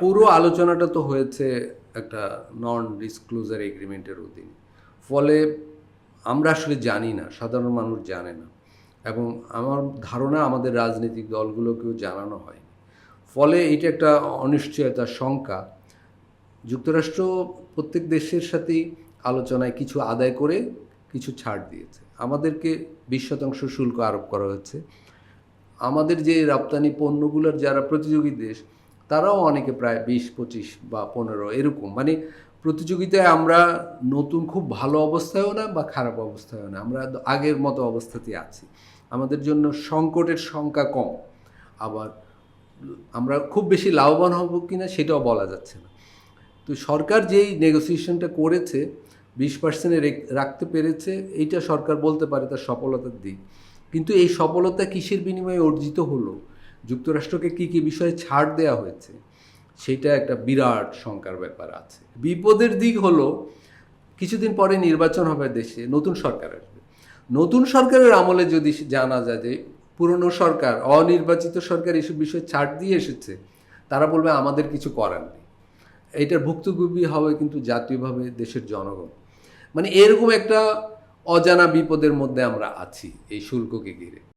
পুরো আলোচনাটা তো হয়েছে একটা নন ডিসক্লোজার এগ্রিমেন্টের অধীনে। ফলে আমরা আসলে জানি না, সাধারণ মানুষ জানে না। এবং আমার ধারণা আমাদের রাজনৈতিক দলগুলোকেও জানানো হয় ফলে এটা একটা অনিশ্চয়তার শঙ্কা। যুক্তরাষ্ট্র প্রত্যেক দেশের সাথেই আলোচনায় কিছু আদায় করে কিছু ছাড় দিয়েছে। আমাদেরকে বিশ শতাংশ শুল্ক আরোপ করা হচ্ছে। আমাদের যে রপ্তানি পণ্যগুলোর যারা প্রতিযোগী দেশ তারাও অনেকে প্রায় বিশ, পঁচিশ বা পনেরো এরকম। মানে প্রতিযোগিতায় আমরা নতুন খুব ভালো অবস্থায়ও না বা খারাপ অবস্থায়ও না। আমরা আগের মতো অবস্থাতেই আছি। আমাদের জন্য সংকটের সংখ্যা কম। আবার আমরা খুব বেশি লাভবান হব কিনা সেটাও বলা যাচ্ছে না। তো সরকার যেই নেগোসিয়েশনটা করেছে, বিশ পার্সেন্টে রাখতে পেরেছে, এইটা সরকার বলতে পারে তার সফলতার দিক। কিন্তু এই সফলতা কিসের বিনিময়ে অর্জিত হলো? যুক্তরাষ্ট্রকে কী কী বিষয়ে ছাড় দেওয়া হয়েছে, সেটা একটা বিরাট শঙ্কার ব্যাপার আছে। বিপদের দিক হলো, কিছুদিন পরে নির্বাচন হবে দেশে, নতুন সরকার আসবে। নতুন সরকারের আমলে যদি জানা যায় যে পুরনো সরকার, অনির্বাচিত সরকার এসব বিষয়ে ছাড় দিয়ে এসেছে, তারা বলবে আমাদের কিছু করার নেই। এইটার ভুক্তভোগী হবে কিন্তু জাতীয়ভাবে দেশের জনগণ। মানে এরকম একটা অজানা বিপদের মধ্যে আমরা আছি এই শুল্ককে ঘিরে।